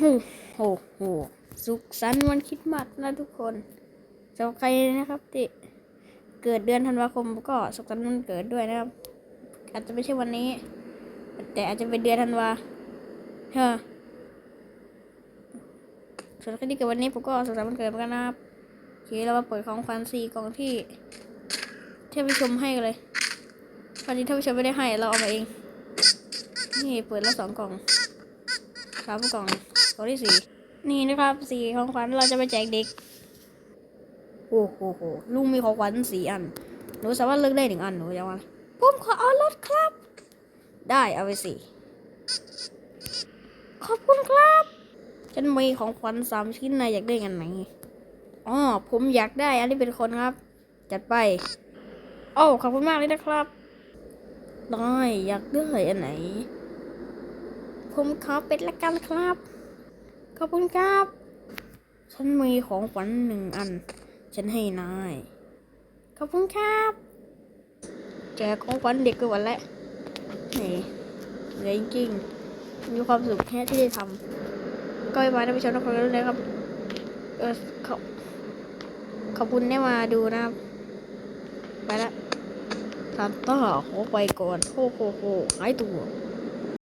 โอ้โหโห สุขสันต์วันคริดมัดนะทุกคนสำหรับใครนะครับที่เกิดเดือนธันวาคมก็สุขสันต์วันเกิดด้วยนะครับ อาจจะไม่ใช่วันนี้ แต่อาจจะเป็นเดือนธันวาเฮ้อส่วนใครที่เกิดวันนี้ผมก็สุขสันต์วันเกิดเหมือนกันนะครับโอเคเรามาเปิดของขวัญสี่กล่องที่ท่านผู้ชมให้เลยตอนนี้ท่านผู้ชมไม่ได้ให้เราเอามาเอง นี่เปิดแล้วสองกล่องสามกล่อง กล่องที่สี่นี่นะครับสี่ของขวัญเราจะไปแจกเด็ก โอ้โหโหลุงมีของขวัญสี่อัน หนูสามารถเลือกได้หนึ่งอันหนูจะว่าผมขอเอารถครับ ได้เอาไปสี่ขอบคุณครับ ฉันมีของขวัญสามชิ้นนายอยากได้อันไหนอ๋อผมอยากได้อันนี้เป็นคนครับ จัดไปโอ้ขอบคุณมากเลยนะครับได้อยากได้อันไหน ผมขอเป็ดละกันครับ ขอบคุณครับ ฉันมีของขวัญหนึ่งอัน ฉันให้นาย ขอบคุณครับ แจกของขวัญเด็กไปวันแล้วนี่เหนื่อยจริงมีความสุขแค่ที่ได้ทำก็ไปมาได้ไปชมทุกคนกันเลยครับ เออขอบขอบคุณได้มาดูนะครับ ไปละซานต้าขอไปก่อนโฮโฮโฮหายตัว